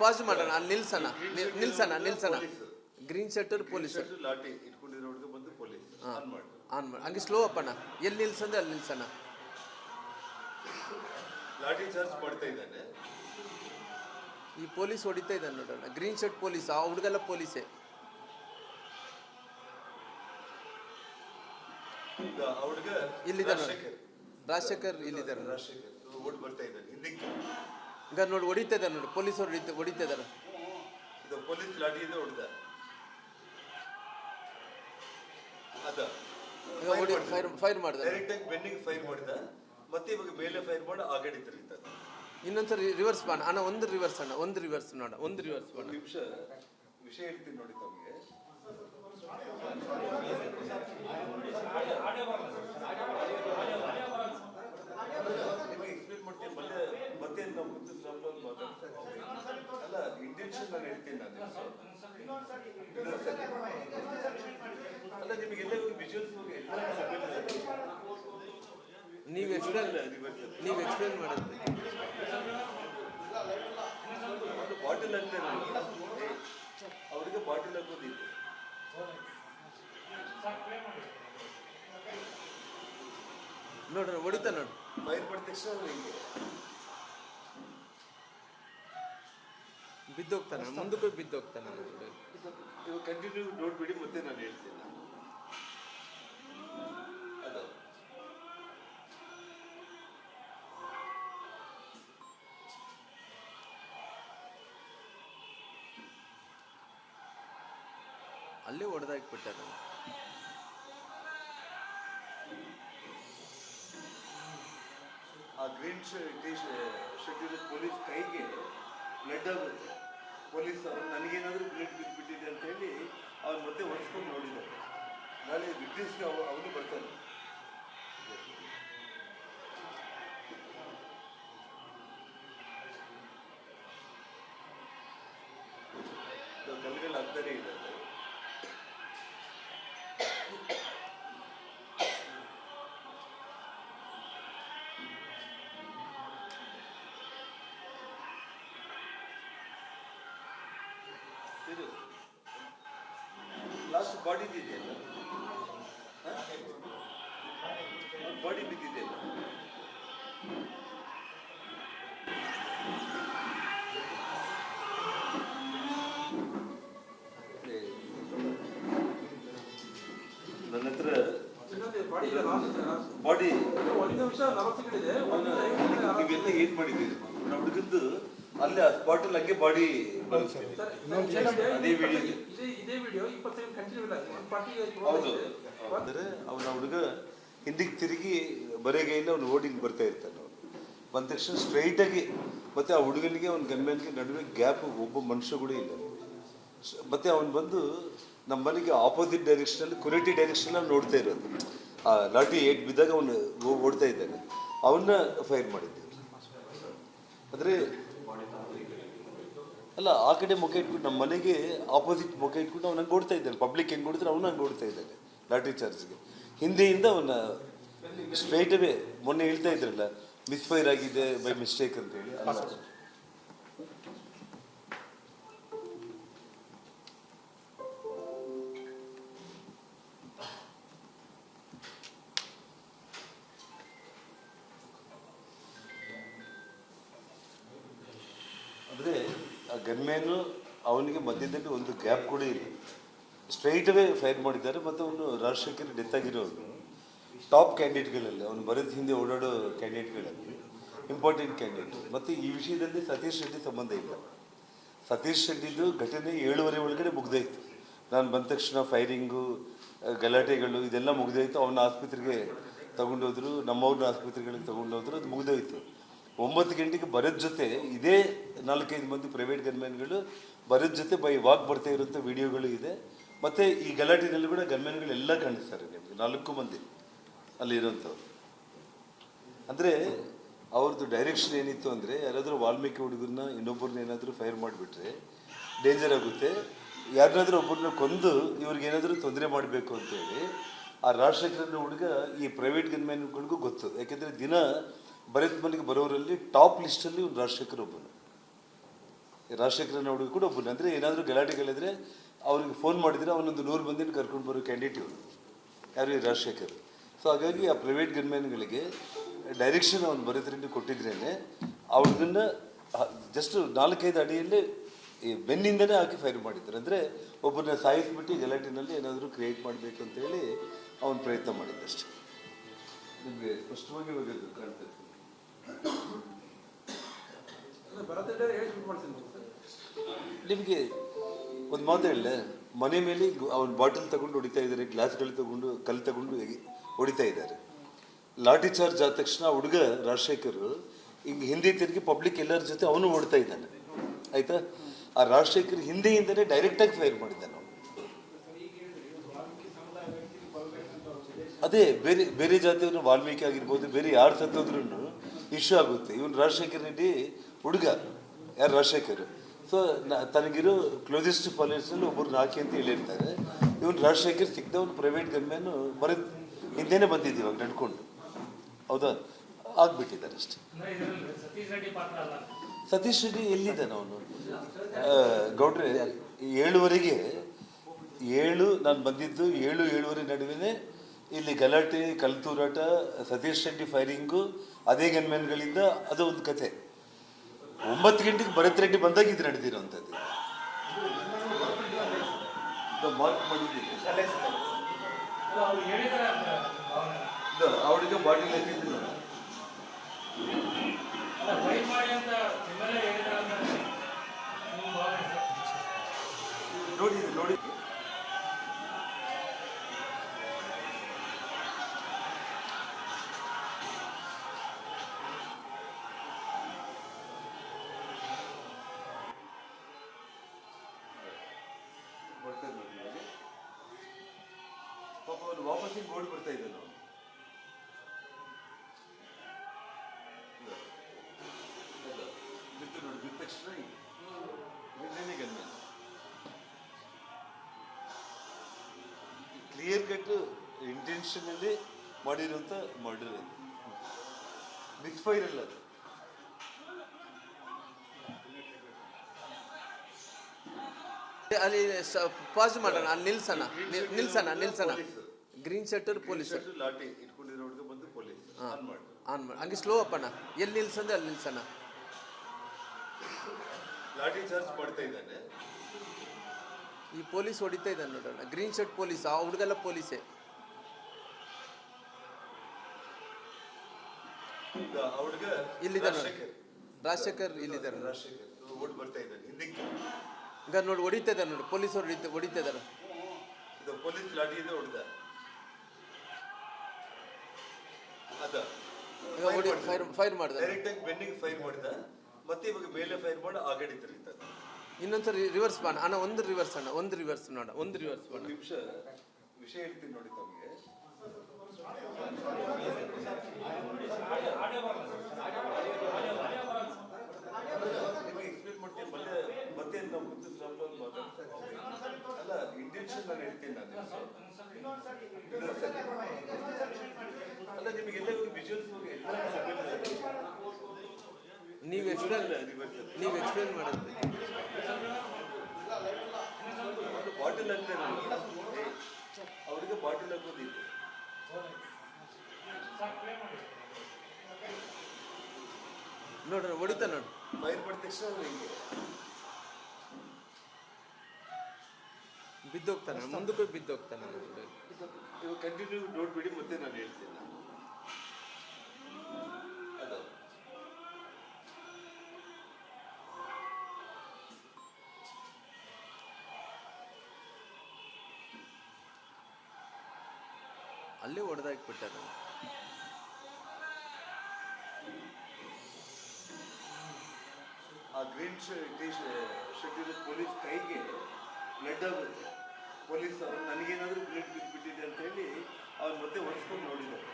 Pass ಮಾಡೋಣ ಅಲ್ಲಿ ನಿಲ್ಸೋಣ ನಿಲ್ಸಣ ನಿಲ್ಸೋಣ. ಗ್ರೀನ್ ಶರ್ಟರ್ ಪೊಲೀಸ್ ಆನ್ ಮಾಡಿ. ಆನ್ ಮಾಡಿ. ಹಂಗೆ ಸ್ಲೋ ಅಪ್ಪಣ್ಣ ಎಲ್ಲಿ ನಿಲ್ಸಂದ್ರೆ ಅಲ್ಲಿ ನಿಲ್ಸೋಣ. ಲಾಟಿ ಚಾರ್ಜ್ ಮಾಡ್ತಾ ಇದ್ದಾನೆ. ಈ ಪೊಲೀಸ್ ಹೊಡಿತಾ ಇದ್ದಾನೆ ನೋಡೋಣ ಗ್ರೀನ್ ಶರ್ಟ್ ಪೊಲೀಸ್ ಆ ಹುಡುಗಲ್ಲ ಪೊಲೀಸೇ ಇಲ್ಲಿದ್ದಾನೆ. ರಾಜಶೇಖರ್. ಇಲ್ಲಿದ್ದಾರೆ. ರಾಜಶೇಖರ್. ಓಡ್ ಬರ್ತಾ ಇದ್ದಾನೆ. ಹಿಂದಕ್ಕೆ. ಈಗ ನೋಡಿ ಹೊಡಿತಾ ಇದ್ದಾರೆ ನೋಡಿ ಪೊಲೀಸರು ಹೊಡಿತಾ ಹೊಡಿತಾ ಇದ್ದಾರೆ. ಇದು ಪೊಲೀಸ್ ಲಾಠಿಯಿಂದ ಹೊಡೆದ. ಅದ. ಫೈರ್ ಫೈರ್ ಮಾಡಿದ. ಡೈರೆಕ್ಟ್ ಆಗಿ ಬೆನ್ನಿಗೆ ಫೈರ್ ಮಾಡಿದ. ಮತ್ತೆ ಇವಾಗ ಮೇಲೆ ಫೈರ್ ಮಾಡಿ ಆ ಗಾಡಿ ತಿರುಗಿತಾನೆ ಇನ್ನೊಂದ್ಸರಿ ರಿವರ್ಸ್ ಮಾಡೋಣ ಅಣ್ಣ ಒಂದು ರಿವರ್ಸ್ ಅಣ್ಣ ಒಂದು ರಿವರ್ಸ್ ನೋಡ ಒಂದು ರಿವರ್ಸ್ ಒಂದು ನಿಮಿಷ ವಿಷಯ ಹೇಳ್ತೀನಿ ನೋಡಿ ತಮಗೆ ನಿಮಗೆ ಎಕ್ಸ್ಪ್ಲೇನ್ ಮಾಡ್ತೀನಿ ಮತ್ತೆ ಮತ್ತೆ ನಾವು ಮುಂದೆ ಸ್ವಲ್ಪ ಮಾತಾಡ್ತೀನಿ ಅಲ್ಲ ಇಂಟೆನ್ಷನ್ ನಾನು ಹೇಳ್ತೀನಿ ನಾನು ಅಲ್ಲ ನಿಮಗೆಲ್ಲ ವಿಜುವಲ್ಸ್ ನೀವು ಎಕ್ಸ್ಪ್ಲೇನ್ ನೀವು ಎಕ್ಸ್ಪ್ಲೇನ್ ಮಾಡೋದು. ಬಾಟಲ್ ಅಂತ ಅವರಿಗೆ ಬಾಟಲ್ ಹಾಕೋದಿತ್ತು ನೋಡ್ರಿ ಹೊಡಿತಾ ನೋಡಿ ಫೈರ್ ತಕ್ಷಣ ಬಿದ್ದೋಗ್ತಾನೆ ಮುಂದಕ್ಕೆ ಬಿದ್ದೋಗ್ತಾನೆ. ಇವಾಗ ಕಂಟಿನ್ಯೂ ನೋಡ್ಬಿಡಿ ಮತ್ತೆ ನಾನು ಹೇಳ್ತೀನಿ. ನಾನು ಅಲ್ಲೇ ಹೊಡೆದಾಕ್ಬಿಟ್ಟಾರೆ ಆ ಗ್ರೀನ್ ಇರೋ ಪೊಲೀಸ್ ಕೈಗೆ ಬ್ಲಡ್ ಆಗುತ್ತೆ. ಪೊಲೀಸ್ ಅವ್ರು ನನಗೇನಾದರೂ ಬ್ಲಡ್ ಬಿದ್ದುಬಿಟ್ಟಿದೆ ಅಂತ ಹೇಳಿ ಅವ್ರು ಮತ್ತೆ ಒರೆಸ್ಕೊಂಡು ನೋಡಿದ್ದಾರೆ. ನಾಳೆ ಅವ ಅವನು ಬರ್ತಾನೆ. ಬಾಡಿ ಇದೆಯಲ್ಲ ಬಾಡಿ ಬಿದ್ದಿದೆಯಲ್ಲ ನನ್ನ ಹತ್ರ ಬಾಡಿ. ನೀವೆಲ್ಲ ಏನ್ ಮಾಡಿದ್ದೀರಿ? ನಮ್ಮ ಹುಡುಗದ್ದು ಅಲ್ಲೇ ಆ ಸ್ಪಾಟಲ್ಲಿ ಹಂಗೆ ಬಾಡಿ ಅದೇ ವಿಡಿಯೋ ಇದೆ. ವಿಡಿಯೋ ಇಪ್ಪತ್ತು ಕಂಟಿನ್ಯೂ ಇಲ್ಲ ಅಂದರೆ ಅವನ ಹುಡುಗ ಹಿಂದಿಗೆ ತಿರುಗಿ ಬರೆಗೈಲಿ ಅವ್ನು ಓಡಿಂಗ್ ಬರ್ತಾ ಇರ್ತಾನೆ ಅವನು ಬಂದ ತಕ್ಷಣ ಸ್ಟ್ರೈಟಾಗಿ ಮತ್ತೆ ಆ ಹುಡುಗನಿಗೆ ಅವ್ನ ಗಮ್ಯನಿಗೆ ನಡುವೆ ಗ್ಯಾಪ್ ಒಬ್ಬ ಮನುಷ್ಯ ಕೂಡ ಇಲ್ಲ. ಮತ್ತೆ ಅವನು ಬಂದು ನಮ್ಮ ಮನೆಗೆ ಆಪೋಸಿಟ್ ಡೈರೆಕ್ಷನಲ್ಲಿ ಕುರಿಟಿ ಡೈರೆಕ್ಷನಲ್ಲಿ ನೋಡ್ತಾ ಇರೋದು. ಆ ಲಾಟಿ ಏಟ್ ಬಿದ್ದಾಗ ಅವನು ಓಡ್ತಾ ಇದ್ದಾನೆ. ಅವನ್ನ ಫೈರ್ ಮಾಡಿದ್ದೇವೆ ಅಂದರೆ ಅಲ್ಲ, ಆ ಕಡೆ ಮುಖ ಇಟ್ಬಿಟ್ಟು ನಮ್ಮ ಮನೆಗೆ ಆಪೋಸಿಟ್ ಮುಖ ಇಟ್ಬಿಟ್ಟು ಅವ್ನು ಹಂಗೆ ಓಡ್ತಾ ಇದ್ದಾನೆ. ಪಬ್ಲಿಕ್ ಹೆಂಗೆ ಓಡಿದ್ರೆ ಅವನು ಹಂಗೆ ಓಡ್ತಾ ಇದ್ದಾನೆ, ಲಾಟ್ರಿ ಚಾರ್ಜ್ಗೆ. ಹಿಂದೆಯಿಂದ ಅವನ ಸ್ಟ್ರೈಟ್ ಅವೇ ಮೊನ್ನೆ ಹೇಳ್ತಾ ಇದ್ರಲ್ಲ ಮಿಸ್ಫೈರ್ ಆಗಿದೆ ಬೈ ಮಿಸ್ಟೇಕ್ ಅಂತ ಗನ್ಮ್ಯಾನು ಅವನಿಗೆ ಮಧ್ಯದಲ್ಲಿ ಒಂದು ಗ್ಯಾಪ್ ಕೂಡ ಇಲ್ಲ. ಸ್ಟ್ರೈಟ್ ಅವೇ ಫೈರ್ ಮಾಡಿದ್ದಾರೆ ಮತ್ತು ಅವನು ರಾಜಶೇಖರ್ ಡೆತ್ ಆಗಿರೋದು ಟಾಪ್ ಕ್ಯಾಂಡಿಡೇಟ್ಗಳಲ್ಲಿ ಅವನು ಬರೋದ್ ಹಿಂದೆ ಓಡಾಡೋ ಕ್ಯಾಂಡಿಡೇಟ್ಗಳಲ್ಲಿ ಇಂಪಾರ್ಟೆಂಟ್ ಕ್ಯಾಂಡಿಡೇಟ್ ಮತ್ತು ಈ ವಿಷಯದಲ್ಲಿ ಸತೀಶ್ ರೆಡ್ಡಿ ಸಂಬಂಧ ಇಲ್ಲ. ಸತೀಶ್ ರೆಡ್ಡಿದು ಘಟನೆ ಏಳುವರೆ ಒಳಗಡೆ ಮುಗ್ದೋಯ್ತು. ನಾನು ಬಂದ ತಕ್ಷಣ ಫೈರಿಂಗು ಗಲಾಟೆಗಳು ಇದೆಲ್ಲ ಮುಗ್ದೋಯ್ತು. ಅವನ ಆಸ್ಪತ್ರೆಗೆ ತಗೊಂಡೋದ್ರು ನಮ್ಮವ್ರನ್ನ ಆಸ್ಪತ್ರೆಗಳಿಗೆ ತಗೊಂಡೋದ್ರು, ಅದು ಮುಗ್ದೋಯ್ತು. ಒಂಬತ್ತು ಗಂಟೆಗೆ ಬರೋದ್ ಜೊತೆ ಇದೇ ನಾಲ್ಕೈದು ಮಂದಿ ಪ್ರೈವೇಟ್ ಗನ್ಮ್ಯಾನ್ಗಳು ಬರೋದ್ ಜೊತೆ ಬೈ ವಾಕ್ ಬರ್ತಾ ಇರುವಂಥ ವಿಡಿಯೋಗಳು ಇದೆ. ಮತ್ತು ಈ ಗಲಾಟೆನಲ್ಲಿ ಕೂಡ ಗನ್ಮ್ಯಾನ್ಗಳೆಲ್ಲ ಕಾಣಿಸ್ತಾರೆ ನಿಮಗೆ, ನಾಲ್ಕು ಮಂದಿ ಅಲ್ಲಿ ಇರೋಂಥವ್ರು ಅಂದರೆ ಅವ್ರದ್ದು ಡೈರೆಕ್ಷನ್ ಏನಿತ್ತು ಅಂದರೆ ಯಾರಾದರೂ ವಾಲ್ಮೀಕಿ ಹುಡುಗರನ್ನ ಇನ್ನೊಬ್ಬರನ್ನ ಏನಾದರೂ ಫೈರ್ ಮಾಡಿಬಿಟ್ರೆ ಡೇಂಜರ್ ಆಗುತ್ತೆ. ಯಾರನ್ನಾದರೂ ಒಬ್ಬರನ್ನ ಕೊಂದು ಇವ್ರಿಗೇನಾದರೂ ತೊಂದರೆ ಮಾಡಬೇಕು ಅಂತೇಳಿ ಆ ರಾಜಶೇಖರನ ಹುಡುಗ ಈ ಪ್ರೈವೇಟ್ ಗನ್ಮ್ಯಾನ್ಗಳಿಗೂ ಗೊತ್ತು. ಯಾಕೆಂದರೆ ದಿನ ಭರತ್ ಮನೆಗೆ ಬರೋರಲ್ಲಿ ಟಾಪ್ ಲಿಸ್ಟಲ್ಲಿ ಒಂದು ರಾಜಶೇಖರ್ ಒಬ್ಬನು. ರಾಜಶೇಖರನ ನೋಡಿ ಕೂಡ ಒಬ್ಬನು. ಅಂದರೆ ಏನಾದರೂ ಗಲಾಟೆಗಳಿದ್ರೆ ಅವ್ರಿಗೆ ಫೋನ್ ಮಾಡಿದರೆ ಅವನೊಂದು ನೂರು ಮಂದಿನ ಕರ್ಕೊಂಡು ಬರೋ ಕ್ಯಾಂಡಿಡೇಟ್ ಇವರು ಯಾರು ಈ ರಾಜಶೇಖರ್? ಸೊ ಹಾಗಾಗಿ ಆ ಪ್ರೈವೇಟ್ ಗನ್ಮ್ಯಾನ್ಗಳಿಗೆ ಡೈರೆಕ್ಷನ್ ಅವನು ಬರೋದ್ರಿಂದ ಕೊಟ್ಟಿದ್ರೇನೆ ಅವ್ರದನ್ನ ಜಸ್ಟ್ ನಾಲ್ಕೈದು ಅಡಿಯಲ್ಲಿ ಈ ಬೆನ್ನಿಂದನೇ ಹಾಕಿ ಫೈರ್ ಮಾಡಿದ್ದಾರೆ ಅಂದರೆ ಒಬ್ಬರನ್ನ ಸಾಯಿಸ್ಬಿಟ್ಟು ಗಲಾಟಿನಲ್ಲಿ ಏನಾದರೂ ಕ್ರಿಯೇಟ್ ಮಾಡಬೇಕು ಅಂತೇಳಿ ಅವನು ಪ್ರಯತ್ನ ಮಾಡಿದ್ದಷ್ಟೇ. ನಿಮಗೆ ಸ್ಪಷ್ಟವಾಗಿ ಇವಾಗ ಅದು ನಿಮಗೆ ಒಂದು ಮಾತು ಹೇಳ ಮನೆ ಮೇಲೆ ಅವನ ಬಾಟಲ್ ತಗೊಂಡು ಹೊಡಿತಾ ಇದ್ದಾರೆ ಗ್ಲಾಸ್ಗಳು ತಗೊಂಡು, ಕಲ್ಲು ತಗೊಂಡು ಹೊಡಿತಾ ಇದ್ದಾರೆ ಲಾಠಿ ಚಾರ್ಜ್ ಆದ ತಕ್ಷಣ ಹುಡುಗ ರಾಜಶೇಖರ್, ಹಿಂಗೆ ಹಿಂದಿ ತಿರುಗಿ ಪಬ್ಲಿಕ್ ಎಲ್ಲರ ಜೊತೆ ಅವನು ಓಡ್ತಾ ಇದ್ದಾನೆ. ಆಯ್ತಾ? ಆ ರಾಜಶೇಖರ್ ಹಿಂದೆಯಿಂದಲೇ ಡೈರೆಕ್ಟಾಗಿ ಫೈರ್ ಮಾಡಿದ್ದಾನೆ ಅದೇ, ಬೇರೆ ಬೇರೆ ಜಾತಿಯವರು ವಾಲ್ಮೀಕಿ ಆಗಿರ್ಬೋದು, ಬೇರೆ ಯಾರು ಸತ್ತೋದ್ರೂ ಇಶ್ಯೂ ಆಗುತ್ತೆ. ಇವನು ರಾಜಶೇಖರ್ ರೆಡ್ಡಿ ಹುಡುಗ, ಯಾರು ರಾಜಶೇಖರ್? ಸೊ ತನಗಿರೋ ಕ್ಲೋಸೆಸ್ಟ್ ಫಾಲೋಯರ್ಸಲ್ಲಿ ಒಬ್ಬರು ಹಾಕಿ ಅಂತ ಹೇಳಿರ್ತಾರೆ. ಇವನು ರಾಜಶೇಖರ್ ಒಂದು ಪ್ರೈವೇಟ್ ಗಮ್ಯನು ಬರೀ ಹಿಂದೆನೇ ಬಂದಿದ್ದು ಇವಾಗ ನಡ್ಕೊಂಡು. ಹೌದಾ? ಆಗ್ಬಿಟ್ಟಿದ್ದಾರೆ ಅಷ್ಟೇ. ಸತೀಶ್ ರೆಡ್ಡಿ ಅಲ್ಲ ಎಲ್ಲಿದ್ದಾನೆ ಅವನು? ಗೌಡ್ರೆ, ಏಳುವರೆಗೆ, ಏಳು, ನಾನು ಬಂದಿದ್ದು ಏಳು, ಏಳುವರೆ ನಡುವೆನೇ ಇಲ್ಲಿ ಗಲಾಟೆ ಕಲ್ತೂರಾಟ ಸತೀಶ್ ರೆಡ್ಡಿ ಫೈರಿಂಗು ಅದೇ ಗನ್ಮ್ಯಾನ್ಗಳಿಂದ ಅದು ಒಂದು ಕತೆ. ಒಂಬತ್ತು ಗಂಟೆಗೆ ಭರತ್ ರೆಡ್ಡಿ ಬಂದಾಗ ಇದು ನಡೆದಿರುವಂಥದ್ದು. ಮಾರ್ಕ್ ಮಾಡಿದ್ದೀನಿ ಅಲ್ಲ ಅವ್ರು ಓಡಿ ಬರ್ತಾ ಇದ್ದಾನೆ ಅವನು ಬಿತ್ತು ನೋಡಿ ಬಿದ್ದ ತಕ್ಷಣ ಗನ್ಮ್ಯಾನ್ ಕ್ಲಿಯರ್ ಕಟ್ ಇಂಟೆನ್ಷನಲ್ಲಿ ಮಾಡಿರುವಂಥ ಮರ್ಡರ್ ಅದು. ಮಿಸ್ ಫೈರ್ ಅಲ್ಲ ಅದು. ಅಲ್ಲಿ ಪಾಸ್ ಮಾಡೋಣ ಅಲ್ಲಿ ನಿಲ್ಸಣ ನಿಲ್- ನಿಲ್ಸಣ ನಿಲ್ಸಣ. ಗ್ರೀನ್ ಶರ್ಟರ್ ಪೊಲೀಸ್ ಲಾಟಿ ಇಟ್ಕೊಂಡಿರೋ ಹುಡುಗ ಬಂದು ಪೊಲೀಸ್ ಆನ್ ಮಾಡಿ. ಆನ್ ಮಾಡಿ. ಹಂಗೆ ಸ್ಲೋ ಅಪ್ಪಣ್ಣ ಎಲ್ಲಿ ನಿಲ್ಸಂದ್ರೆ ಅಲ್ಲಿ ನಿಲ್ಸಣ್ಣ. ಲಾಟಿ ಚಾರ್ಜ್ ಮಾಡ್ತಾ ಇದ್ದಾನೆ. ಈ ಪೊಲೀಸ್ ಹೊಡಿತಾ ಇದ್ದಾನೆ ನೋಡೋಣ ಗ್ರೀನ್ ಶರ್ಟ್ ಪೊಲೀಸ್ ಆ ಹುಡುಗಲ್ಲ ಪೊಲೀಸೇ ಈಗ ಆ ಹುಡುಗ ಇಲ್ಲಿದ್ದಾನೆ. ರಾಜಶೇಖರ್. ಇಲ್ಲಿದ್ದಾರೆ ಓಡ್ ಬರ್ತಾ ಇದ್ದಾನೆ. ಹಿಂದಕ್ಕೆ. ಈಗ ನೋಡಿ ಹೊಡಿತಾ ಇದ್ದಾರೆ ನೋಡಿ. ಪೊಲೀಸರು ಹೊಡಿತಾ ಹೊಡಿತಾ ಇದ್ದಾರೆ. ಇದು ಪೊಲೀಸ್ ಲಾಠಿಯಿಂದ ಹೊಡೆದ. ಅದ. ಫೈರ್ ಫೈರ್ ಮಾಡಿದ. ಡೈರೆಕ್ಟ್ ಆಗಿ ಬೆನ್ನಿಗೆ ಫೈರ್ ಮಾಡಿದ. ಮತ್ತೆ ಇವಾಗ ಮೇಲೆ ಫೈರ್ ಮಾಡಿ ಆ ಗಡಿ ತಿರುಗಿತಾನೆ ಇನ್ನೊಂದ್ಸರಿ ರಿವರ್ಸ್ ಮಾಡೋಣ ಅಣ್ಣ ಒಂದು ರಿವರ್ಸ್ ಅಣ್ಣ ಒಂದು ರಿವರ್ಸ್ ನೋಡ ಒಂದು ರಿವರ್ಸ್ ಮಾಡ. ಒಂದು ನಿಮಿಷ. ವಿಷಯ ಹೇಳ್ತೀನಿ ನೋಡಿ ತಮಗೆ. ನಿಮಗೆ ಎಕ್ಸ್ಪ್ಲೇನ್ ಮಾಡ್ತೀನಿ. ಮತ್ತೆ ಮತ್ತೆ ನಾವು ಮುಂದೆ ಅಲ್ಲ ಇಂಟೆನ್ಷನ್ ನಾನು ಹೇಳ್ತೀನಿ ನಾನು ಇನ್ನೊಂದ್ ಸರಿ. ಅಲ್ಲ ನಿಮಗೆ ಎಲ್ಲ ವಿಜುವಲ್ಸ್ ನೀವು ಎಕ್ಸ್ಪ್ಲೇನ್ ನೀವು ಎಕ್ಸ್ಪ್ಲೇನ್ ಒಂದು ಬಾಟಲ್ ಹಾಕ್ತಾರೆ ಅವರಿಗೆ ಬಾಟಲ್ ಹಾಕೋದಿತ್ತು ನೋಡ್ರಿ ಹೊಡಿತಾ ನೋಡ್ರಿ. ಫೈರ್ ಮಾಡಿದ ತಕ್ಷಣ ಹಿಂಗೆ. ಬಿದ್ದೋಗ್ತಾನೆ ಮುಂದಕ್ಕೆ ಬಿದ್ದೋಗ್ತಾನೆ. ಇವಾಗ ಕಂಟಿನ್ಯೂ ನೋಡ್ಬಿಡಿ ಮತ್ತೆ ನಾನು ಹೇಳ್ತೀನಿ. ಹೊಡೆದಾಕ್ಬಿಟ್ಟಾರೆ ಆ ಗ್ರೀನ್ ಶರ್ಟ್ ಇರೋ ಪೊಲೀಸ್ ಕೈಗೆ ಬ್ಲಡ್ ಆಗುತ್ತೆ. ಪೊಲೀಸ್ ಅವ್ರು, ನನಗೇನಾದರೂ ಬ್ಲಡ್ ಬಿದ್ದುಬಿಟ್ಟಿದೆ ಅಂತ ಹೇಳಿ ಅವ್ರ ಮತ್ತೆ ಒರೆಸ್ಕೊಂಡು ನೋಡಿದ್ದಾರೆ.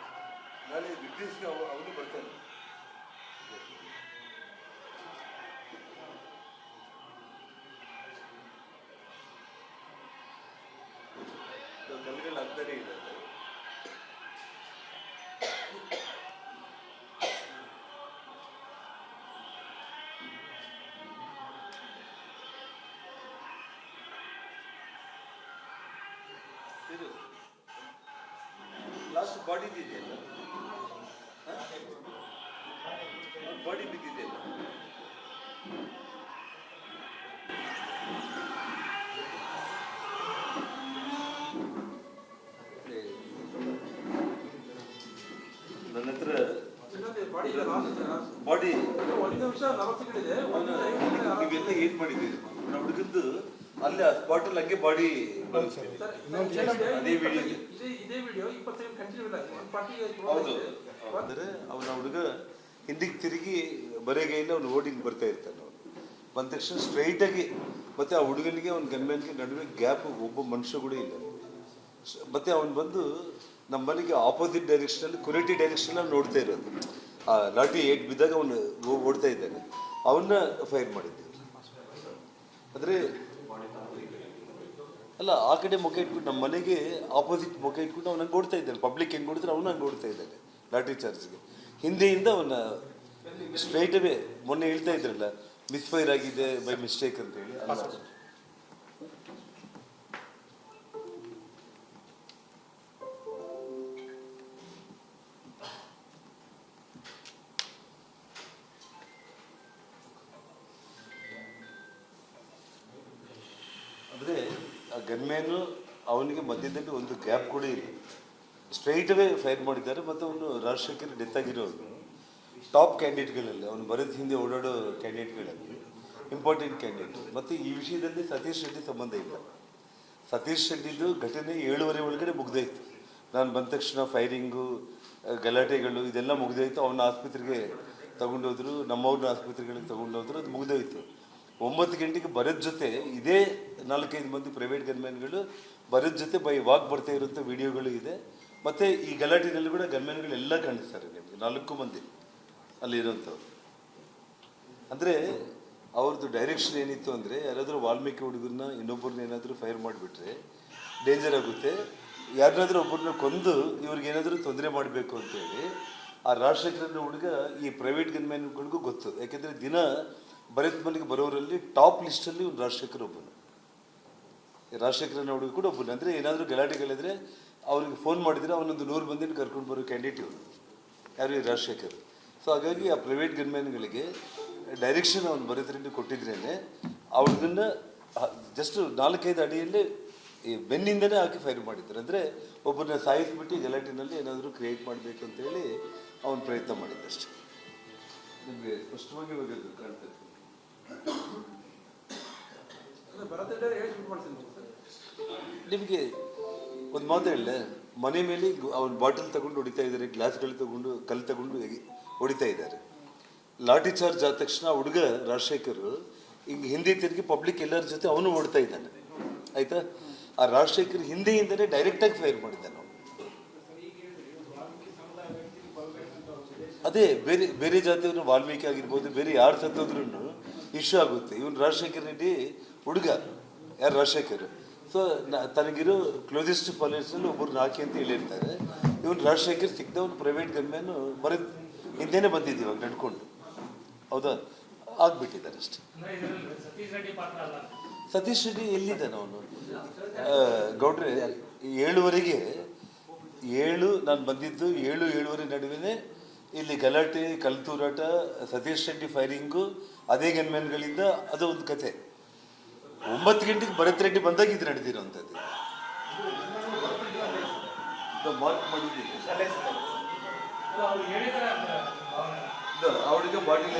ನಾಳೆ ಬ್ರಿಟಿಷ್ಗೆ ಅವ ಅವನು ಬರ್ತಾನೆ. ಇದು ಲಾಸ್ಟ್ ಬಾಡಿ ಇದೆಯಲ್ಲ ಬಾಡಿ ಬಿದ್ದಿದೆಯಲ್ಲ ನನ್ನ ಹತ್ರ ಬಾಡಿ ಒಂದು ನಿಮಿಷ ನಲವತ್ತು ಸೆಕೆಂಡ್ ಇದೆ. ಏನ್ ಮಾಡಿದ್ದೀರಿ? ನಾವು ಹುಡುಗದ್ದು ಅಲ್ಲೇ ಬಾಟಲ್ ಹಂಗೆ ಬಾಡಿ ಅದೇ ವಿಡಿಯೋ ಹೌದು. ಅಂದರೆ ಅವನ ಹುಡುಗ ಹಿಂದಿಗೆ ತಿರುಗಿ ಬರೆಗೈಲಿ ಅವ್ನು ಓಡಿ ಹಿಂಗ್ ಬರ್ತಾ ಇರ್ತಾನೆ ಅವನು. ಬಂದ ತಕ್ಷಣ ಸ್ಟ್ರೈಟ್ ಆಗಿ ಮತ್ತೆ ಆ ಹುಡುಗನಿಗೆ ಅವ್ನ ಗನ್ಮ್ಯಾನ್ಗೆ ನಡುವೆ ಗ್ಯಾಪ್ ಒಬ್ಬ ಮನುಷ್ಯ ಕೂಡ ಇಲ್ಲ. ಮತ್ತೆ ಅವನು ಬಂದು ನಮ್ಮ ಮನೆಗೆ ಆಪೋಸಿಟ್ ಡೈರೆಕ್ಷನಲ್ಲಿ ಕುರಿಟಿ ಡೈರೆಕ್ಷನಲ್ಲಿ ನೋಡ್ತಾ ಇರೋದು. ಆ ಲಾಟಿ ಏಟ್ ಬಿದ್ದಾಗ ಅವನು ಓಡ್ತಾ ಇದ್ದಾನೆ. ಅವನ್ನ ಫೈರ್ ಮಾಡಿದ್ದೆ. ಅಂದರೆ ಅಲ್ಲ, ಆ ಕಡೆ ಮುಖ ಇಟ್ಬಿಟ್ಟು ನಮ್ಮ ಮನೆಗೆ ಆಪೋಸಿಟ್ ಮುಖ ಇಟ್ಬಿಟ್ಟು ಅವ್ನು ಹಂಗೆ ಓಡ್ತಾ ಇದ್ದಾನೆ. ಪಬ್ಲಿಕ್ ಹೆಂಗೆ ಓಡಿದ್ರೆ ಅವನು ಹಂಗೆ ಓಡ್ತಾ ಇದ್ದಾನೆ, ಲಾಟ್ರಿ ಚಾರ್ಜ್ಗೆ. ಹಿಂದೆಯಿಂದ ಅವನ ಸ್ಟ್ರೈಟ್ ಅವೇ ಮೊನ್ನೆ ಹೇಳ್ತಾ ಇದ್ರಲ್ಲ ಮಿಸ್ಫೈರ್ ಆಗಿದೆ ಬೈ ಮಿಸ್ಟೇಕ್ ಅಂತ ಆ ಗನ್ಮ್ಯಾನು ಅವನಿಗೆ ಮಧ್ಯದಲ್ಲಿ ಒಂದು ಗ್ಯಾಪ್ ಕೂಡ ಇಲ್ಲ. ಸ್ಟ್ರೈಟ್ ಅವೇ ಫೈರ್ ಮಾಡಿದ್ದಾರೆ ಮತ್ತು ಅವನು ರಾಜಶೇಖರ್ ಡೆತ್ ಆಗಿರೋದು ಟಾಪ್ ಕ್ಯಾಂಡಿಡೇಟ್ಗಳಲ್ಲಿ ಅವನು ಬರೋದು ಹಿಂದೆ ಓಡಾಡೋ ಕ್ಯಾಂಡಿಡೇಟ್ಗಳಲ್ಲಿ ಇಂಪಾರ್ಟೆಂಟ್ ಕ್ಯಾಂಡಿಡೇಟ್ ಮತ್ತು ಈ ವಿಷಯದಲ್ಲಿ ಸತೀಶ್ ರೆಡ್ಡಿ ಸಂಬಂಧ ಇಲ್ಲ. ಸತೀಶ್ ರೆಡ್ಡಿದು ಘಟನೆ ಏಳುವರೆ ಒಳಗಡೆ ಮುಗ್ದಾಯಿತು. ನಾನು ಬಂದ ತಕ್ಷಣ ಫೈರಿಂಗು ಗಲಾಟೆಗಳು ಇದೆಲ್ಲ ಮುಗ್ದೋಯ್ತು. ಅವನ ಆಸ್ಪತ್ರೆಗೆ ತಗೊಂಡೋದ್ರು ನಮ್ಮವ್ರನ್ನ ಆಸ್ಪತ್ರೆಗಳಿಗೆ ತಗೊಂಡೋದ್ರು, ಅದು ಮುಗ್ದೋಯ್ತು. ಒಂಬತ್ತು ಗಂಟೆಗೆ ಬರೋದ್ ಜೊತೆ ಇದೇ ನಾಲ್ಕೈದು ಮಂದಿ ಪ್ರೈವೇಟ್ ಗನ್ಮ್ಯಾನ್ಗಳು ಬರೋದ್ ಜೊತೆ ಬೈ ವಾಕ್ ಬರ್ತಾ ಇರುವಂಥ ವಿಡಿಯೋಗಳು ಇದೆ. ಮತ್ತು ಈ ಗಲಾಟೆನಲ್ಲಿ ಕೂಡ ಗನ್ಮ್ಯಾನ್ಗಳು ಎಲ್ಲ ಕಾಣಿಸ್ತಾರೆ ನಿಮಗೆ, ನಾಲ್ಕು ಮಂದಿ ಅಲ್ಲಿರೋಂಥವ್ರು ಅಂದರೆ ಅವ್ರದ್ದು ಡೈರೆಕ್ಷನ್ ಏನಿತ್ತು ಅಂದರೆ ಯಾರಾದರೂ ವಾಲ್ಮೀಕಿ ಹುಡುಗರನ್ನ ಇನ್ನೊಬ್ಬರನ್ನ ಏನಾದರೂ ಫೈರ್ ಮಾಡಿಬಿಟ್ರೆ ಡೇಂಜರ್ ಆಗುತ್ತೆ. ಯಾರನ್ನಾದರೂ ಒಬ್ಬರನ್ನ ಕೊಂದು ಇವ್ರಿಗೇನಾದರೂ ತೊಂದರೆ ಮಾಡಬೇಕು ಅಂತೇಳಿ ಆ ರಾಜಶೇಖರನ ಹುಡುಗ ಈ ಪ್ರೈವೇಟ್ ಗನ್ಮ್ಯಾನ್ಗಳಿಗೂ ಗೊತ್ತು. ಯಾಕೆಂದರೆ ದಿನ ಭರತ್ ಮಲ್ಲಿಗೆ ಬರೋರಲ್ಲಿ ಟಾಪ್ ಲಿಸ್ಟಲ್ಲಿ ಒಂದು ರಾಜಶೇಖರ್ ಒಬ್ಬನು. ರಾಜಶೇಖರನ ಹುಡುಗ ಕೂಡ ಒಬ್ಬನು. ಅಂದರೆ ಏನಾದರೂ ಗಲಾಟೆಗಳಿದ್ರೆ ಅವ್ರಿಗೆ ಫೋನ್ ಮಾಡಿದರೆ ಅವನೊಂದು ನೂರು ಮಂದಿನ ಕರ್ಕೊಂಡು ಬರೋ ಕ್ಯಾಂಡಿಡೇಟ್ ಇವನು. ಯಾರು ಈ ರಾಜಶೇಖರ್? ಸೊ ಹಾಗಾಗಿ ಆ ಪ್ರೈವೇಟ್ ಗನ್ಮ್ಯಾನ್ಗಳಿಗೆ ಡೈರೆಕ್ಷನ್ ಅವನು ಬರೋದ್ರಿಂದ ಕೊಟ್ಟಿದ್ರೇನೆ ಅವ್ರದನ್ನು ಜಸ್ಟ್ ನಾಲ್ಕೈದು ಅಡಿಯಲ್ಲಿ ಈ ಬೆನ್ನಿಂದನೇ ಹಾಕಿ ಫೈರ್ ಮಾಡಿದ್ದಾರೆ ಅಂದರೆ ಒಬ್ಬರನ್ನ ಸಾಯಿಸಿಬಿಟ್ಟು ಗಲಾಟಿನಲ್ಲಿ ಏನಾದರೂ ಕ್ರಿಯೇಟ್ ಮಾಡಬೇಕು ಅಂತೇಳಿ ಅವನು ಪ್ರಯತ್ನ ಮಾಡಿದ್ದಷ್ಟೇ ನಿಮಗೆ ಸ್ಪಷ್ಟವಾಗಿ ಕಾಣ್ತಾ ಅದು ನಿಮಗೆ ಒಂದು ಮಾತು ಹೇಳಲ್ಲ ಮನೆ ಮೇಲೆ ಅವನ ಬಾಟಲ್ ತಗೊಂಡು ಹೊಡಿತಾ ಇದ್ದಾರೆ ಗ್ಲಾಸ್ಗಳು ತಗೊಂಡು, ಕಲ್ಲು ತಗೊಂಡು ಹೊಡಿತಾ ಇದ್ದಾರೆ ಲಾಠಿ ಚಾರ್ಜ್ ಆದ ತಕ್ಷಣ ಹುಡುಗ ರಾಜಶೇಖರ್ ಹಿಂಗೆ ಹಿಂದಿ ತಿರುಗಿ ಪಬ್ಲಿಕ್ ಎಲ್ಲರ ಜೊತೆ ಅವನು ಓಡ್ತಾ ಇದ್ದಾನೆ. ಆಯ್ತಾ? ಆ ರಾಜಶೇಖರ್ ಹಿಂದೆಯಿಂದಲೇ ಡೈರೆಕ್ಟಾಗಿ ಫೈರ್ ಮಾಡಿದ್ದಾನೆ ಅದೇ, ಬೇರೆ ಬೇರೆ ಜಾತಿಯವರು ವಾಲ್ಮೀಕಿ ಆಗಿರ್ಬೋದು, ಬೇರೆ ಯಾರು ಸತ್ತೋದ್ರೂ ಇಶ್ಯೂ ಆಗುತ್ತೆ. ಇವನು ರಾಜಶೇಖರ್ ರೆಡ್ಡಿ ಹುಡುಗ, ಯಾರು ರಾಜಶೇಖರ್? ಸೊ ತನಗಿರೋ ಕ್ಲೋಸೆಸ್ಟ್ ಫಾಲೋಯರ್ಸಲ್ಲಿ ಒಬ್ಬರು ನಾಕಿ ಅಂತ ಹೇಳಿರ್ತಾರೆ. ಇವನು ರಾಜಶೇಖರ್ ಸಿಕ್ಕಿದ ಒಂದು ಪ್ರೈವೇಟ್ ಗಮ್ಯನು ಬರ ಹಿಂದೆನೇ ಬಂದಿದ್ದೀವಿ ಇವಾಗ ನಡ್ಕೊಂಡು. ಹೌದಾ? ಆಗ್ಬಿಟ್ಟಿದ್ದಾರೆ ಅಷ್ಟೇ. ಸತೀಶ್ ರೆಡ್ಡಿ ಎಲ್ಲಿದ್ದಾನೆ ಅವನು? ಗೌಡ್ರೆ, ಏಳುವರೆಗೆ, ಏಳು, ನಾನು ಬಂದಿದ್ದು ಏಳು, ಏಳುವರೆ ನಡುವೆ ಇಲ್ಲಿ ಗಲಾಟೆ, ಕಲ್ತೂರಾಟ, ಸತೀಶ್ ರೆಡ್ಡಿ ಫೈರಿಂಗು ಅದೇ ಗನ್ಮ್ಯಾನ್ಗಳಿಂದ ಅದು ಒಂದು ಕತೆ ಒಂಬತ್ತು ಗಂಟೆಗೆ ಭರತ್ ರೆಡ್ಡಿ ಬಂದಾಗ ಇದು ನಡೆದಿರೋವಂಥದ್ದು ಮಾರ್ಕ್ ಅವಳಿಗೆ ಬಾಟಿಲ್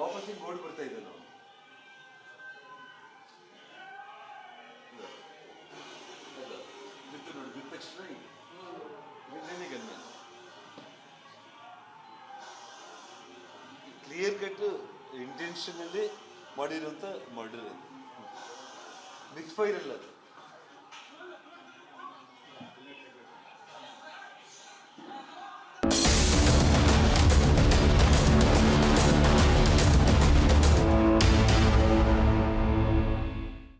ವಾಪಸ್ ಹಿಂಗೆ ಓಡಿ ಬರ್ತಾ ಇದ್ದೆ ನಾವು ಬಿತ್ತು ನೋಡಿ ಬಿದ್ದ ತಕ್ಷಣ ಕ್ಲಿಯರ್ ಕಟ್ ಇಂಟೆನ್ಷನಲ್ಲಿ ಮಾಡಿರುವಂಥ ಮರ್ಡರ್ ಅದು. ಮಿಸ್ಫೈರ್ ಅಲ್ಲ ಅದು.